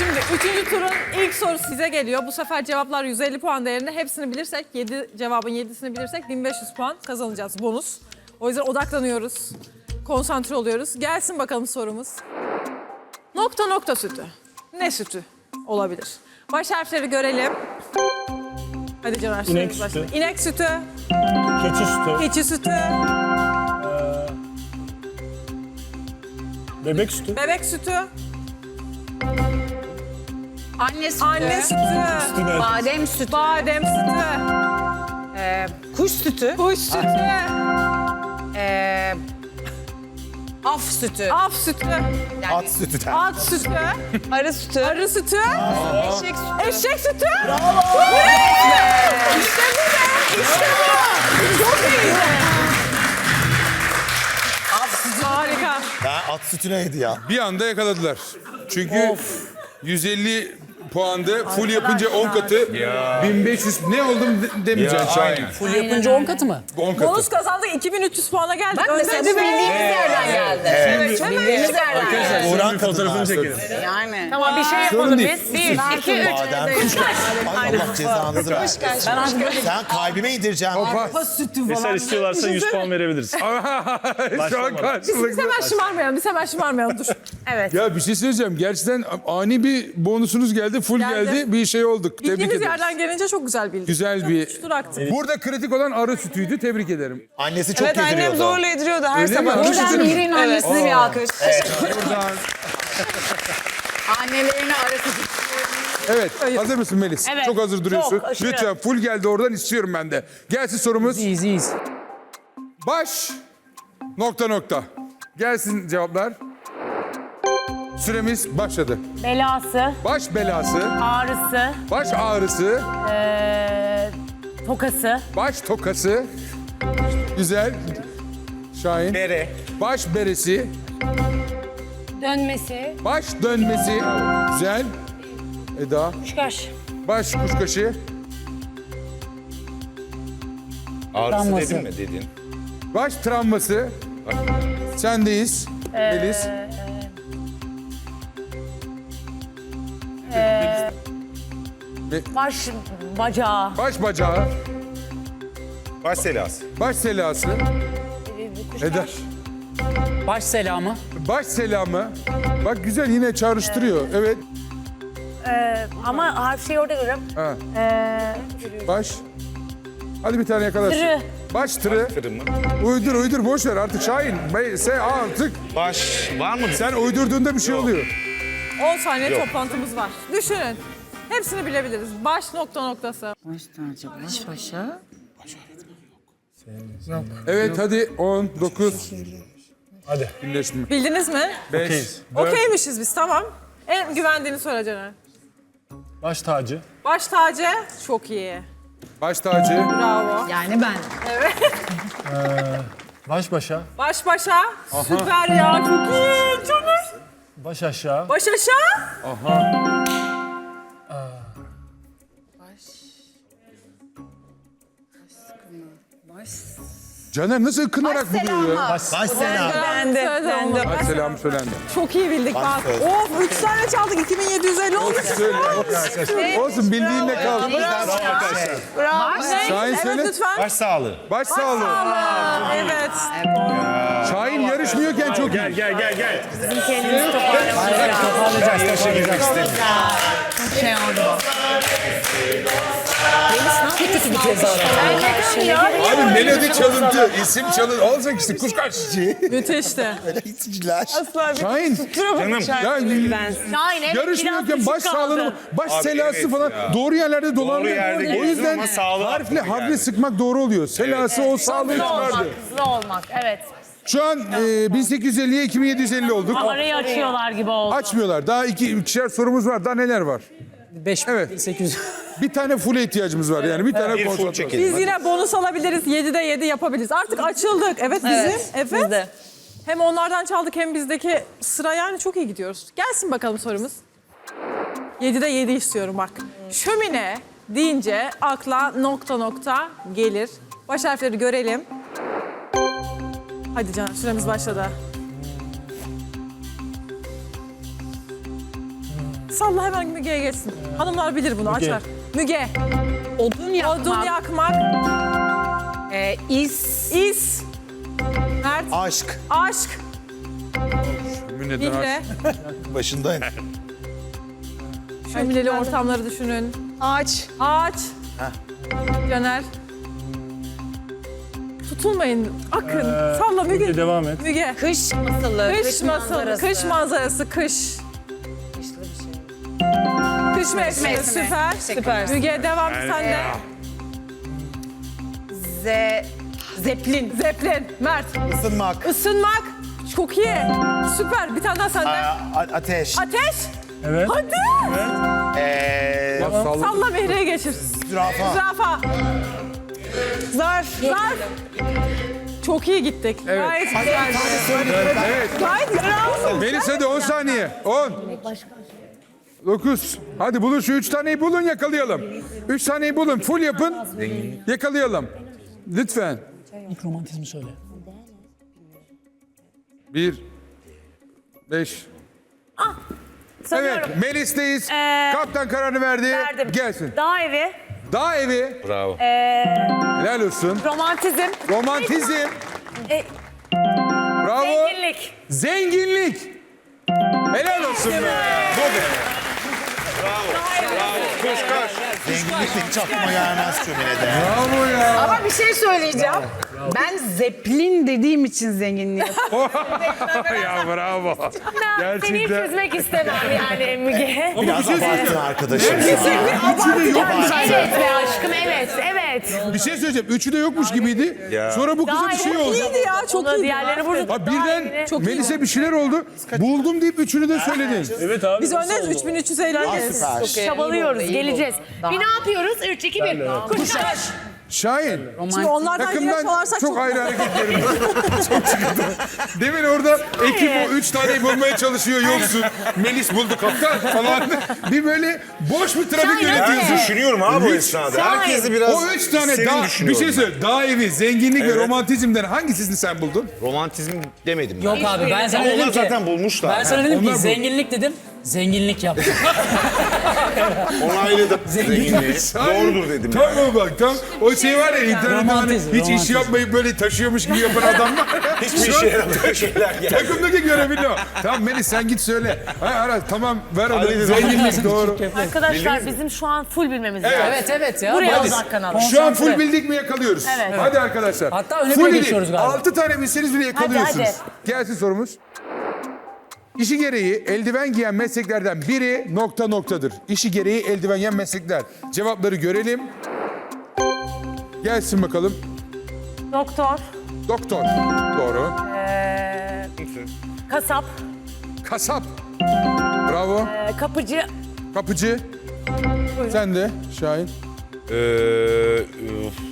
Şimdi üçüncü turun ilk sorusu size geliyor. Bu sefer cevaplar 150 puan değerinde. Hepsini bilirsek, 7 cevabın 7'sini bilirsek 1500 puan kazanacağız bonus. O yüzden odaklanıyoruz. Konsantre oluyoruz. Gelsin bakalım sorumuz. Nokta nokta sütü. Ne sütü olabilir? Baş harfleri görelim. Hadi Caner İnek sütü. İnek sütü, Keçi sütü, keçi sütü, bebek sütü, bebek sütü, Anne sütü. anne sütü, sütü ne? Badem sütü. badem sütü, Ee, kuş sütü. kuş sütü, Ee, af sütü. af sütü, At sütü der. at sütü, Arı sütü. arı sütü, Eşek sütü. eşek sütü. Bravo! İşte bu be! İşte bu! Çok iyiydi. Harika. Ya at sütü neydi ya? Bir anda yakaladılar. Çünkü 150 puandı. Full yapınca 10 katı. 1500 ne oldum de- demeyeceksin Şahin. Full yapınca 10 katı mı? 10 katı. Bonus kazandık 2300 puana geldik. Bak mesela bu bildiğimiz yerden geldi. Evet. Bildiğimiz yerden geldi. Orhan kadınlar. Yani. Tamam bir şey yapalım değil. biz. Bir, iki, üç. Badem Ay Allah cezanızı versin. Sen kalbime indireceksin. Eser istiyorlarsa 100 puan verebiliriz. Şu an Biz karşılıklı. hemen şımarmayalım, biz hemen şımarmayalım. Dur. Evet. Ya bir şey söyleyeceğim. Gerçekten ani bir bonusunuz geldi. Full Geldi. geldi. Bir şey olduk. Tebrik Bildiğimiz ederim. yerden gelince çok güzel bildik. Güzel bir... Aktif. Burada kritik olan arı sütüydü. Tebrik ederim. Annesi çok Evet annem yediriyordu. zorla yediriyordu her Öyle mi? sabah. Arı Buradan sütü? Mihri'nin annesine bir alkış. Annelerine arı sütü. Evet. Hazır mısın Melis? Evet. Çok hazır duruyorsun. Çok, aşırı. Lütfen full geldi oradan istiyorum ben de. Gelsin sorumuz. İyiyiz iyiyiz. Baş nokta nokta. Gelsin cevaplar. Süremiz başladı. Belası, Baş belası, ağrısı, baş ağrısı, eee, tokası, baş tokası. Güzel. Şahin. Bere. Baş beresi, dönmesi, baş dönmesi. Güzel. Eda. kuşkaş, Baş kuşkaşı, Ağrısı dedin mi dedin? baş travması. Sendeyiz. Melis. Baş bacağı, Baş bacağı, Baş selası. baş selası. Eda. baş selamı, Baş selamı. Bak güzel yine çağrıştırıyor. Evet. ama harf şey orada görüyorum. Ha. Baş. Hadi bir tane yakalarsın. Tırı. Baş tırı. Kırımı. Uydur uydur boş ver artık Şahin. Bey, sen artık Baş var mı? sen uydurduğunda bir şey oluyor. 10 saniye toplantımız var. Düşünün. Hepsini bilebiliriz. Baş nokta noktası. Baş tacı, baş başa. Evet hadi 10, 9. Hadi. Birleşme. Bildiniz mi? 5. Okeymişiz biz tamam. En güvendiğini söyle Caner. Baş tacı, Baş tacı çok iyi. Baş tacı. Bravo. Yani ben. baş başa, Baş başa. Süper ya çok iyi. Caner. baş aşağı, Baş aşağı. Caner nasıl kınarak buluyor ya? Baş selam. Bende. Bende. Baş selamı söylendi. Çok iyi bildik bak. söz. Of 3 tane çaldık 2750 oldu. Söyle. Olsun bildiğinle kaldı. Bravo. Şahin evet söyle. lütfen. Baş sağlığı. Baş sağlığı. Evet. Şahin yarışmıyorken çok iyi. Gel gel gel gel. Kendimizi toparlamak Toparlayacağız, toparlayacağız. Şey oldu. Kötü bir tezahürat. Abi melodi çalıntı, isim çalıntı. Olacak işte kuşkaş. Müthişti. Hitçiler. Şahin. Canım. Ya, Şahin evet yarışmıyorken baş sağlığını, baş Abi selası evet falan ya. doğru yerlerde dolanıyor. yerde o yüzden ama sağlığı harfle harfle sıkmak doğru oluyor. Selası o sağlığı çıkardı. hızlı olmak evet. Şu an e, 1850'ye 2750 olduk. Arayı açıyorlar gibi oldu. Açmıyorlar. Daha iki ikişer sorumuz var. Daha neler var? 5 Evet. 800. Bir tane full'e ihtiyacımız var yani. Bir tane Bir full konsantre. çekelim. Biz yine bonus alabiliriz. 7'de 7 yapabiliriz. Artık açıldık. Evet bizim. Evet, biz de. Hem onlardan çaldık hem bizdeki sıra yani çok iyi gidiyoruz. Gelsin bakalım sorumuz. 7'de 7 istiyorum bak. Şömine deyince akla nokta nokta gelir. Baş harfleri görelim. Hadi canım süremiz başladı. salla hemen Müge'ye geçsin. Hanımlar bilir bunu açar. Müge. Odun yakmak. Odun yakmak. Ee, is. İz. Mert. Aşk. Aşk. Minnetten Mihre. Başındayım. Şömineli ortamları düşünün. Ağaç. Ağaç. Caner. Tutulmayın. Akın. Salla Müge. Müge devam et. Müge. Kış masalı. Kış masalı, kış manzarası, kış. Mevsimi, mevsimi. süper. Süper. Müge devam sen de. Ze. Zeplin. Zeplin, Mert. Isınmak. Isınmak, çok iyi. Süper, bir tane daha sende. Aa, a- ateş. Ateş, Evet. hadi. Ee, Salla Mehri'ye geçir. zürafa. Zürafa, Zarf. zarf. Çok iyi gittik. Evet. Gayet güzel. Evet. Gayet bravo. Melis hadi 10 saniye. 10. 9. Hadi bulun şu 3 taneyi bulun yakalayalım. 3 taneyi bulun. Full yapın. Yakalayalım. Lütfen. İlk romantizmi söyle. 1 5 Evet, Melis'teyiz. Kaptan kararını verdi. verdim. Gelsin. Dağ evi, Dağ evi. Bravo. Helal olsun. romantizm, Romantizm. E, Bravo. zenginlik. Zenginlik. Helal olsun be. Bu be. Zenginlik de hiç aklıma gelmez şöminede. Bravo ya. Ama bir şey söyleyeceğim. Ben zeplin dediğim için zenginliği ya bravo. Seni hiç Gerçekten. üzmek istemem yani Müge. Biraz abarttın arkadaşım. Üçü de yokmuş. evet be aşkım, evet, evet. Bir şey söyleyeceğim. Üçü de yokmuş gibiydi. Ya. Sonra bu kıza bir şey oldu. İyiydi ya, çok Ona iyiydi. diğerleri vurdu. Ha birden Melis'e bir şeyler oldu. Buldum deyip üçünü de söyledin. Evet abi. Biz öndeyiz, 3350'deyiz. Süper. Çabalıyoruz, geleceğiz. Bir ne yapıyoruz? 3, 2, 1. Kuşlar. Şahin. Şimdi onlardan Takımdan çalarsak çok çok ayrı hareketlerim var. çok sıkıntı. Demin orada ekip o üç taneyi bulmaya çalışıyor yoksun. Melis buldu kaptan falan. Bir böyle boş bir trafik Şahin, yönetiyorsun. hadi. Düşünüyorum abi o esnada. Herkesi biraz O üç tane serin dağ, bir düşünüyorum şey söyle. Dağ evi, zenginlik ve romantizmden hangisini sen buldun? ben. Romantizm demedim Yok ben. abi ben sana Ama dedim onlar ki... zaten bulmuşlar. Ben sana dedim Onlar ki zenginlik dedim. Zenginlik yaptım. Onayladım zenginliği. Doğrudur dedim. Tam o bak tam o şey var ya internette hani Romantizm, hiç iş romantizm. yapmayıp böyle taşıyormuş gibi yapan adam var. Hiçbir işe yaramayan şeyler geldi. Takımdaki görevini o. Tamam Melis sen git söyle. Hayır hayır tamam ver onu. Zenginlik doğru. Arkadaşlar bizim şu an full bilmemiz lazım. evet evet ya. Buraya Hadi. odaklanalım. Şu an full Konsantre. bildik mi yakalıyoruz. Evet. Hadi arkadaşlar. Hatta öne full bile bildik. geçiyoruz galiba. 6 tane bilseniz bile yakalıyorsunuz. hadi. Gelsin sorumuz. İşi gereği eldiven giyen mesleklerden biri nokta noktadır. İşi gereği eldiven giyen meslekler. Cevapları görelim. Gelsin bakalım. Doktor, Doktor. Doğru. kasap, Kasap. Bravo. e, kapıcı, Kapıcı. Sen de Şahin. Ee.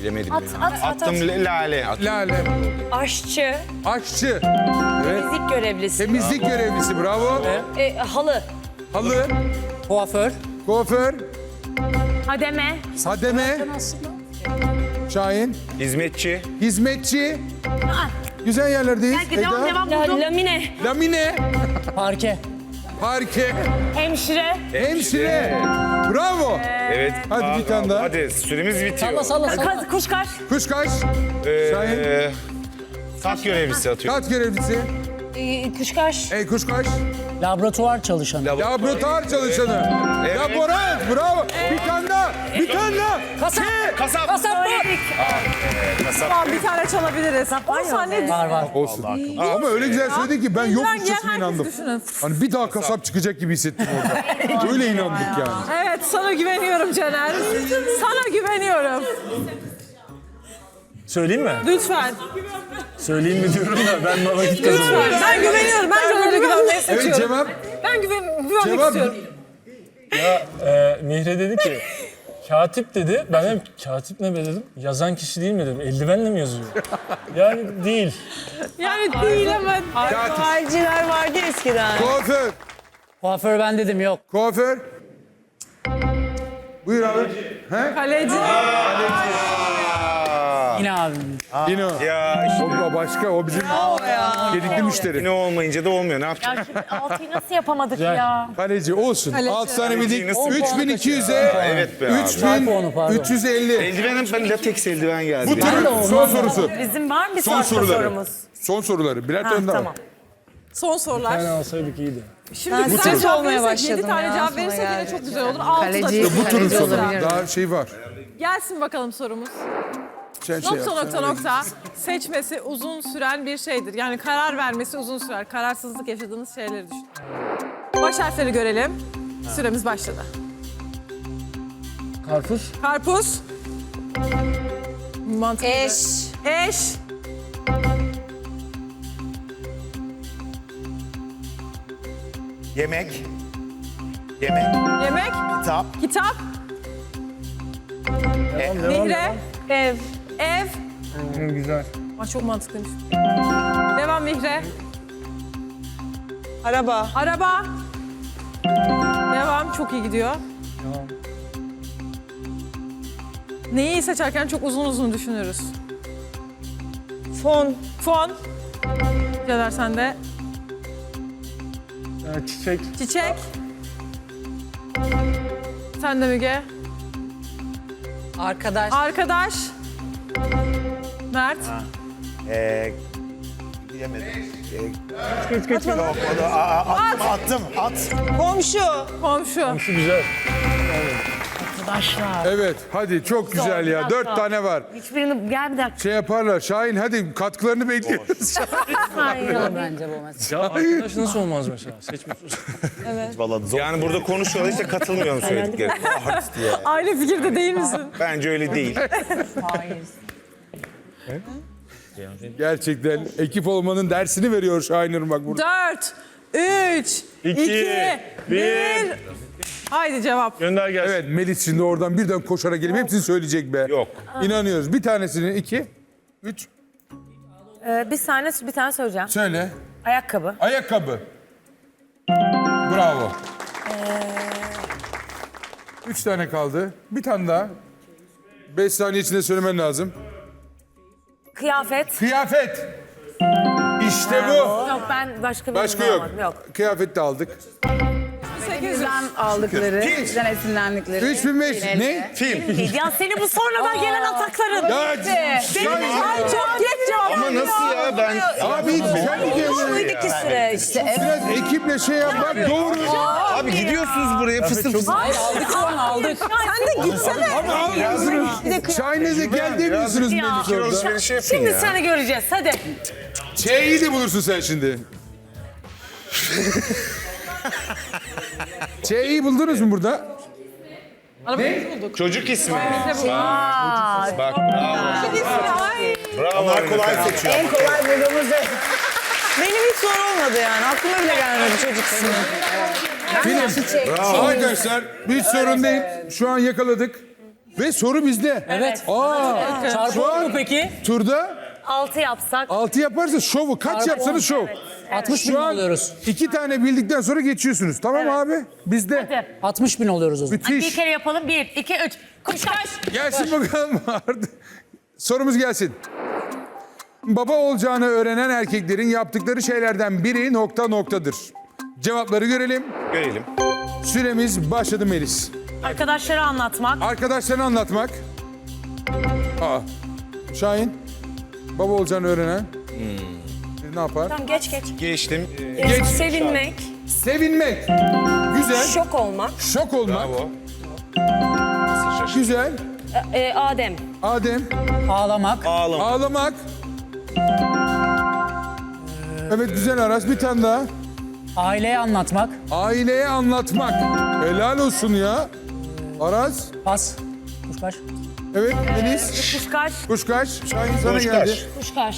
Bilemedim At, ya. at, at, Attım at. le- lale. Attım. Lale. aşçı, Aşçı. Evet. fizik görevlisi, Temizlik görevlisi. Bravo. e, halı, Halı. Kuaför. Kuaför. hademe, Sademe. Şahin. Hizmetçi. Hizmetçi. Güzel yerlerdeyiz. devam Eda. devam buldum. Lamine, Lamine. Parke. Parke. hemşire, Hemşire. Bravo. Evet. Hadi bir tane daha. Hadi süremiz bitiyor. Salla salla salla. kaz, kuşkaş, Kuşkaş. Ee, Şahin. Tat görevlisi atıyor. Kat görevlisi. e, kuşkaş, Ey kuşkaş. Laboratuvar çalışanı. Laboratuvar çalışanı. Laborant. Bravo. Bir tane daha. Bir tane daha. Kasap. Kasap. Kasap mı? Tamam bir tane çalabiliriz. 10 saniye Var var. Olsun. Aa, ama öyle güzel söyledin ki ben yokmuşçasına inandım. düşünün. Hani bir daha kasap çıkacak gibi hissettim orada. öyle inandık yani. Evet sana güveniyorum Caner. Sana güveniyorum. Söyleyeyim mi? Lütfen. Söyleyeyim mi diyorum da ben bana vakit kazanıyorum. Ben güveniyorum. Ben Caner'e güvenmeyi Evet seçiyorum. cevap. Ben güven, güvenmek Cevap. istiyorum. Ya e, Mihre dedi ki katip dedi. Ben dedim katip ne be dedim. Yazan kişi değil mi dedim. Eldivenle mi yazıyor? Yani değil. Yani değil ama. Halciler vardı eskiden. Kuaför. Kuaför ben dedim yok. Kuaför. Buyur abi. Kaleci. Yine abim. Yine o. Ya işte O başka, o bizim gedikli müşteri. yine olmayınca da olmuyor. Ne yapacağız? Ya şimdi altıyı nasıl yapamadık ya? Kaleci olsun. Kaleci. 6 tane bildik. Nasıl? 3200'e Evet be abi. Onu, pardon. 3350. Eldivenim ben lateks eldiven geldi. Bu turun son sorusu. Bizim var mı bir Son sonraki soruları. sorumuz? Son soruları. Birer Ha, tane daha. tamam. Son sorular. Yani alsaydık iyiydi. Şimdi Ben güzel stres cevap olmaya verirsek, 7 başladım tane ya, cevap sonra verirsek yine geldi. çok güzel olur. 6 da Kaleci- çok Bu turun Kaleci sonu. olabilir. Daha şey var. Gelsin bakalım sorumuz. Sen şey Nokta yap. nokta nokta seçmesi uzun süren bir şeydir. Yani karar vermesi uzun sürer. Kararsızlık yaşadığınız şeyleri düşünün. Baş harfleri görelim. Süremiz başladı. Karpuz. Karpuz. Mantıklı. Eş. Eş. Yemek. Yemek. Yemek. Kitap. Kitap. Devam, Mihre. Ev. Ev. Hı, Güzel. Aa, çok mantıklıymış. Devam Mihre. Araba. Araba. Devam. Çok iyi gidiyor. Devam. Neyi seçerken çok uzun uzun düşünürüz. Fon. Fon. Caner sen de. Yani çiçek. Çiçek. Sen de Müge. Arkadaş. Arkadaş. Mert. Ee, bilemedim. Ee, Yok, o da- aa, aa, attım, attım, at. Komşu. Komşu. Şu güzel. Arkadaşlar. Evet hadi çok güzel ya. biraz Dört daha. tane var. Hiçbirini gel bir dakika. Şey yaparlar. Şahin hadi katkılarını bekliyoruz. Bence bu mesela. Ya arkadaş nasıl olmaz mesela? Seçmiş. Vallahi zor. Yani burada konuşuyorlar işte katılmıyorum söylediklerine. Aynı fikirde değil misin? Bence öyle değil. Gerçekten ekip olmanın dersini veriyor Şahin Irmak burada. Dört, üç, iki, İki, bir. bir. Haydi cevap. Gönder gelsin. Evet Melis şimdi oradan birden koşarak gelip hepsini söyleyecek be. Yok. İnanıyoruz. Bir tanesini iki, üç. Ee, bir saniye bir tane söyleyeceğim. Söyle. Ayakkabı. Ayakkabı. Bravo. Üç tane kaldı. Bir tane daha. Beş saniye içinde söylemen lazım. Kıyafet. Kıyafet. İşte bu. Yok ben başka bir Başka yok. Yok. Kıyafet de aldık. 800. Bizden aldıkları, bizden esinlendikleri. 3500. Ne? Film. Ya seni bu sonradan gelen atakların. Ya Şahin. Ay çok geç cevap. Ama nasıl ya ben... Abi sen mi geldin? Buydu ki süre işte. Biraz ekiple şey yap. Bak doğru. Abi gidiyorsunuz buraya fısır fısır. Aldık şu an aldık. Sen de gitsene. Ama almıyorsunuz. De gel demiyorsunuz Ya. Melis orada. Yapın Şimdi ya. seni göreceğiz hadi. Ç'yi de bulursun sen şimdi. Ç'yi buldunuz mu burada? Çocuk ismi. Aa, Bak bravo. Ay. Bravo. Onlar kolay seçiyor. En kolay bulduğumuz Benim hiç zor olmadı yani. Aklıma bile gelmedi çocuk ismi. Film. Arkadaşlar hiç sorun değil. Şu an yakaladık. Ve soru bizde. Evet. Aa, Çarpı Şu an- mu peki? turda altı yapsak. 6 yaparsa şovu kaç Çarpı yapsanız şov. 60 bin Şu an oluyoruz. iki tane bildikten sonra geçiyorsunuz. Tamam abi? Bizde. Hadi. 60 bin oluyoruz o zaman. Bir Müthiş. kere yapalım. Bir, iki, üç. Kuşkaş. Gelsin bakalım. Sorumuz gelsin. Baba olacağını öğrenen erkeklerin yaptıkları şeylerden biri nokta noktadır. Cevapları görelim. Görelim. Süremiz başladı Melis. Arkadaşlara anlatmak. Arkadaşlarına anlatmak. Aa. Şahin. Baba olacağını öğrenen. Ne yapar? Tamam geç geç. Geçtim. Geç. Sevinmek. Sevinmek. Güzel. Şok olmak. Şok olmak. Bravo. Güzel. Ee, Adem. Adem. Ağlamak. Ağlama. Ağlamak. Evet güzel Aras. Bir tane daha. Aileye anlatmak. Aileye anlatmak. Helal olsun ya. Aras. Pas. Kuşkaş. Evet Melis. Kuşkaş. Kuşkaş. Şahin sana Kuşkaş. geldi. Kuşkaş.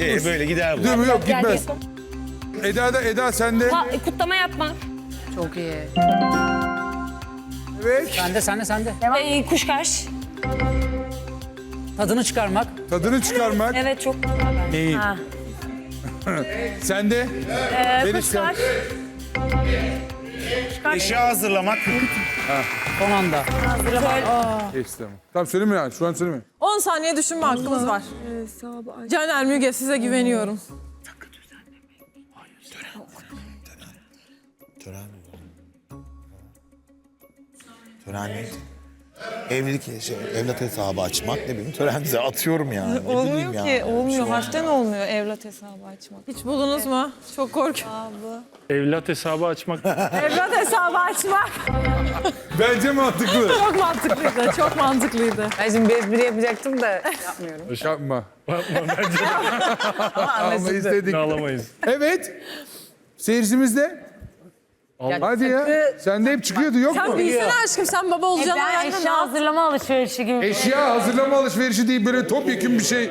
Ee, böyle gider bu. Değil mi? Yok gitmez. Eda da Eda sende. Ha, e, kutlama yapmak. Çok iyi. Evet. Sende sende sende. Ee, kuşkaş. Tadını çıkarmak. Tadını çıkarmak. Evet çok. Neyin? Ha. Sende. Ee, Melis sen. kuşkaş. Kuşkaş. Eşya hazırlamak. Son anda. Geçti tamam. Tamam söyleme yani. Şu an söyleme. 10 10 saniye düşünme hakkımız var. Caner Müge size güveniyorum. Tören mi? Tören neydi? Evlilik şey, evlat hesabı açmak ne bileyim törenimize atıyorum yani. Ne bileyim Olmuyor ki, olmuyor. Harçtan olmuyor evlat hesabı açmak. Hiç buldunuz mu? Çok korkuyorum. Evlat hesabı açmak. Evlat hesabı açmak Bence mantıklı. çok mantıklıydı. Çok mantıklıydı. Ben şimdi bir espri yapacaktım da yapmıyorum. Yapma. Ama Ama anlaşıldı. istedik. Ağlamayız. Evet. Seyircimiz de. Hadi ya. Sen de hep çıkıyordu yok Sen mu? bilsene aşkım sen baba olacağını Ben hayalinde ne eşya yap- hazırlama alışverişi gibi. Eşya hazırlama alışverişi değil böyle topyekun bir şey.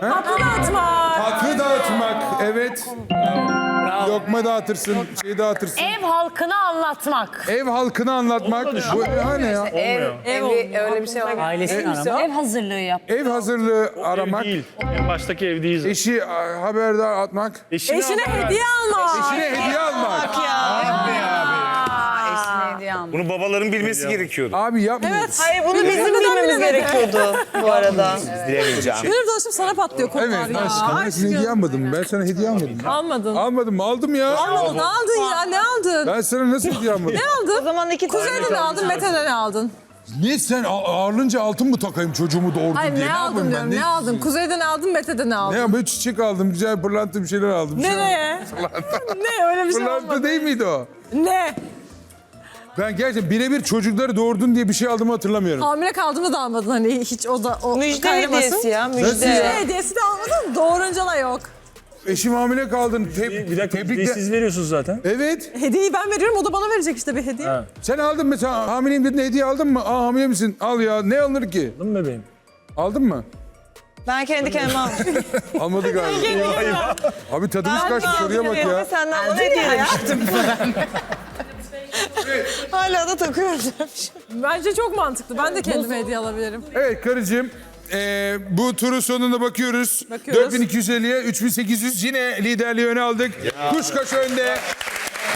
Tatlı dağıtmak. Tatlı dağıtmak. Evet. Lokma dağıtırsın, şey dağıtırsın. Ev halkını anlatmak. Ev halkını anlatmak. Bu hani ya? Ev, evli, öyle bir şey var. Ailesini. Ev hazırlığı yap. Ev hazırlığı aramak. Değil. En baştaki ev değil. Eşi a, haberdar atmak. Eşine, hediye almak. Eşine hediye almak. Hediye almış. Bunu babaların bilmesi gerekiyordu. Abi yapmıyoruz. Hayır bunu bizim bilmemiz gerekiyordu bu arada. Bilemeyeceğim. Benim danışım sana patlıyor konular Evet. ya. Aşkım ben sana hediye almadım. Ben sana hediye almadım. Almadın. Almadım mı? Aldım ya. Almadın. Ne aldın ya? Ne aldın? Ben sana nasıl hediye almadım? Ne aldın? O zaman iki tane Kuzey'den aldın? Mete'den aldın? Ne sen a- ağırlınca altın mı takayım çocuğumu doğurdun Hayır diye? ne aldın yapayım diyorum. ben? Ne aldın? Kuzey'den ne aldın? Mete'den aldın? Ne ya böyle çiçek aldım, güzel pırlanta bir şeyler aldım. Şey- Nereye? ne öyle bir şey Pırlanta olmadı. değil miydi o? Ne? Ben gerçekten birebir çocukları doğurdun diye bir şey aldığımı hatırlamıyorum. Hamile kaldığımda da almadın hani hiç o da o Müjde kaynamasın. hediyesi ya Nasıl müjde. ya? Müjde hediyesi de almadın. Doğurunca da yok. Eşim hamile kaldın. Te- Bir dakika tebrikler. siz veriyorsunuz zaten. Evet. Hediyeyi ben veriyorum o da bana verecek işte bir hediye. Ha. Sen aldın mı? Sen hamileyim dedin hediye aldın mı? Aa hamile misin? Al ya. Ne alınır ki? Değil mi bebeğim? Aldın mı? Ben kendi kendime almıştım. Almadı galiba. Abi tadımız kaçtı soruya bak ya. Senden bana hediye yaptım. Hala da takıyorum. Bence çok mantıklı. Ben de kendime hediye alabilirim. Evet karıcığım. eee, bu turun sonuna bakıyoruz. Bakıyoruz. 4250'ye 3800 yine liderliği öne aldık. Kuşkaş önde.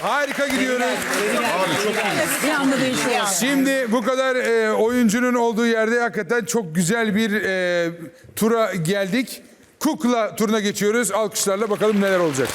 Harika gidiyoruz. Bir anda değişiyor. Şimdi bu kadar e, oyuncunun olduğu yerde hakikaten çok güzel bir e, tura geldik. Kukla turuna geçiyoruz. Alkışlarla bakalım neler olacak.